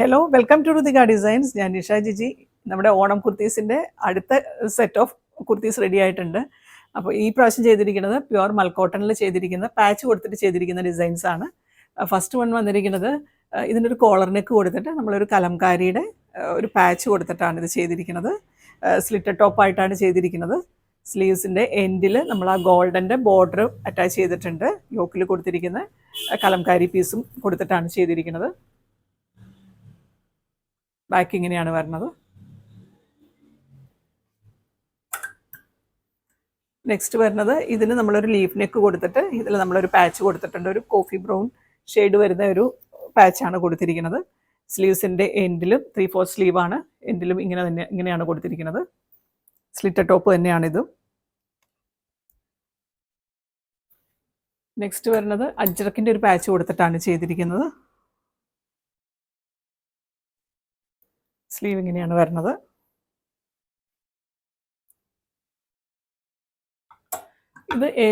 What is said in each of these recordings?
Hello welcome to Ruthika designs ഞാൻ നിഷ ജിജി. നമ്മുടെ ഓണം കുർത്തീസിന്റെ അടുത്ത സെറ്റ് ഓഫ് കുർത്തീസ് റെഡി ആയിട്ടുണ്ട്. അപ്പോൾ ഈ പ്രാവശ്യം ചെയ്തിരിക്കുന്നത് പ്യുവർ മൽക്കോട്ടണിൽ ചെയ്തിരിക്കുന്ന പാച്ച് കൊടുത്തിട്ട് ചെയ്തിരിക്കുന്ന ഡിസൈൻസ് ആണ്. ഫസ്റ്റ് വൺ വന്നിരിക്കുന്നത് ഇതിന്റെ ഇതിനൊരു കോളർ നെക്ക് കൊടുത്തിട്ട് നമ്മളൊരു കലംകാരിയുടെ ഒരു പാച്ച് കൊടുത്തിട്ടാണ് ഇത് ചെയ്തിരിക്കുന്നത്. സ്ലിറ്റർ ടോപ്പായിട്ടാണ് ചെയ്തിരിക്കുന്നത്. സ്ലീവ്സിന്റെ എൻഡിൽ നമ്മൾ ആ ഗോൾഡന്റെ ബോർഡർ അറ്റാച്ച് ചെയ്തിട്ടുണ്ട്. യോക്കിൽ കൊടുത്തിരിക്കുന്ന കലംകാരി പീസും കൊടുത്തിട്ടാണ് ചെയ്തിരിക്കുന്നത്. ബാക്ക് ഇങ്ങനെയാണ് വരുന്നത്. നെക്സ്റ്റ് വരുന്നത് ഇതിന് നമ്മളൊരു ലീഫ് നെക്ക് കൊടുത്തിട്ട് ഇതിൽ നമ്മളൊരു പാച്ച് കൊടുത്തിട്ടുണ്ട്. ഒരു കോഫി ബ്രൗൺ ഷെയ്ഡ് വരുന്ന ഒരു പാച്ചാണ് കൊടുത്തിരിക്കുന്നത്. സ്ലീവ്സിന്റെ എൻഡിലും ത്രീ ഫോർ ആണ്. എൻഡിലും ഇങ്ങനെ തന്നെ ഇങ്ങനെയാണ് കൊടുത്തിരിക്കുന്നത്. സ്ലിറ്റർ ടോപ്പ് തന്നെയാണിതും നെക്സ്റ്റ് വരുന്നത് അജ്രക്കിന്റെ ഒരു പാച്ച് കൊടുത്തിട്ടാണ് ചെയ്തിരിക്കുന്നത്. സ്ലീവ് ഇങ്ങനെയാണ് വരുന്നത്. ഇത് എ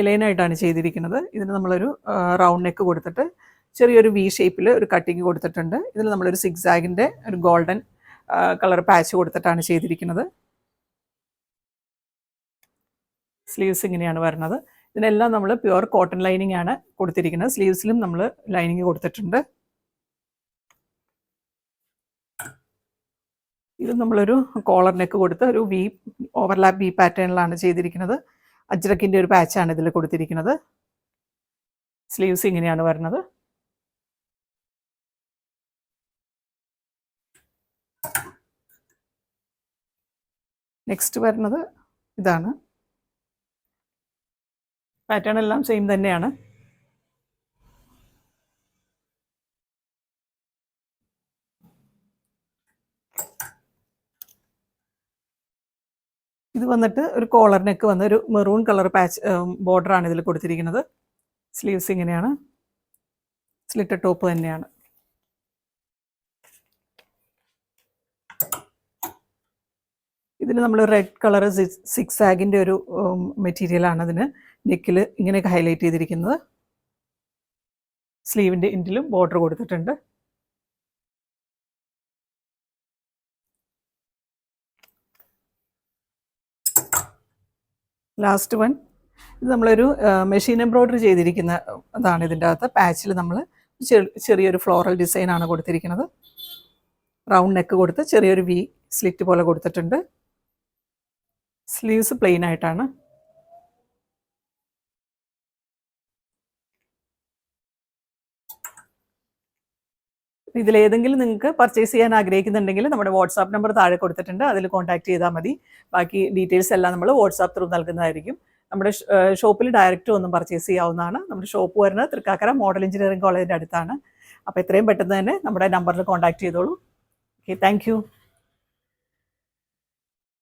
ചെയ്തിരിക്കുന്നത്. ഇതിന് നമ്മളൊരു റൗണ്ട് നെക്ക് കൊടുത്തിട്ട് ചെറിയൊരു വി ഷേപ്പിൽ ഒരു കട്ടിങ് കൊടുത്തിട്ടുണ്ട്. ഇതിൽ നമ്മളൊരു സിക്സാഗിന്റെ ഒരു ഗോൾഡൻ കളർ പാച്ച് കൊടുത്തിട്ടാണ് ചെയ്തിരിക്കുന്നത്. സ്ലീവ്സ് ഇങ്ങനെയാണ് വരുന്നത്. ഇതിനെല്ലാം നമ്മൾ പ്യുവർ കോട്ടൺ ലൈനിങ് ആണ് കൊടുത്തിരിക്കുന്നത്. സ്ലീവ്സിലും നമ്മൾ ലൈനിങ് കൊടുത്തിട്ടുണ്ട്. ഇത് നമ്മളൊരു കോളർ നെക്ക് കൊടുത്ത് ഒരു വി ഓവർലാപ്പ് വി പാറ്റേണിലാണ് ചെയ്തിരിക്കുന്നത്. അജ്രക്കിന്റെ ഒരു പാച്ചാണ് ഇതിൽ കൊടുത്തിരിക്കുന്നത്. സ്ലീവ്സ് ഇങ്ങനെയാണ് വരുന്നത്. നെക്സ്റ്റ് വരുന്നത് ഇതാണ്. പാറ്റേൺ എല്ലാം സെയിം തന്നെയാണ്. ഇത് വന്നിട്ട് ഒരു കോളർ നെക്ക് വന്ന ഒരു മെറൂൺ കളർ പാച്ച് ബോർഡറാണ് ഇതിൽ കൊടുത്തിരിക്കുന്നത്. സ്ലീവ്സ് ഇങ്ങനെയാണ്. സ്ലിറ്റ ടോപ്പ് തന്നെയാണ്. ഇതിന് നമ്മൾ റെഡ് കളർ സിക്സ് ആഗിന്റെ ഒരു മെറ്റീരിയലാണ് അതിന് നെക്കിൽ ഇങ്ങനെയൊക്കെ ഹൈലൈറ്റ് ചെയ്തിരിക്കുന്നത്. സ്ലീവിന്റെ ഇന്റിലും ബോർഡർ കൊടുത്തിട്ടുണ്ട്. ലാസ്റ്റ് വൺ ഇത് നമ്മളൊരു മെഷീൻ എംബ്രോയ്ഡറി ചെയ്തിരിക്കുന്ന അതാണ് ഇതിന്റെ അകത്ത്. പാച്ചിൽ നമ്മൾ ചെറിയൊരു ഫ്ലോറൽ ഡിസൈൻ ആണ് കൊടുത്തിരിക്കുന്നത്. റൗണ്ട് നെക്ക് കൊടുത്ത് ചെറിയൊരു വി സ്ലിറ്റ് പോലെ കൊടുത്തിട്ടുണ്ട്. സ്ലീവ്സ് പ്ലെയിൻ ആയിട്ടാണ്. ഇതിലേതെങ്കിലും നിങ്ങൾക്ക് പർച്ചേസ് ചെയ്യാൻ ആഗ്രഹിക്കുന്നുണ്ടെങ്കിൽ നമ്മുടെ വാട്സാപ്പ് നമ്പർ താഴെ കൊടുത്തിട്ടുണ്ട്. അതിൽ കോൺടാക്ട് ചെയ്താൽ മതി. ബാക്കി ഡീറ്റെയിൽസ് എല്ലാം നമ്മൾ വാട്സാപ്പ് ത്രൂ നൽകുന്നതായിരിക്കും. നമ്മുടെ ഷോപ്പിൽ ഡയറക്റ്റ് ഒന്നും പർച്ചേസ് ചെയ്യാവുന്നതാണ്. നമ്മുടെ ഷോപ്പ് വരുന്നത് തൃക്കാക്കര മോഡൽ എഞ്ചിനീയറിംഗ് കോളേജിന്റെ അടുത്താണ്. അപ്പോൾ എത്രയും പെട്ടെന്ന് തന്നെ നമ്മുടെ നമ്പറിൽ കോൺടാക്ട് ചെയ്തോളൂ. Okay thank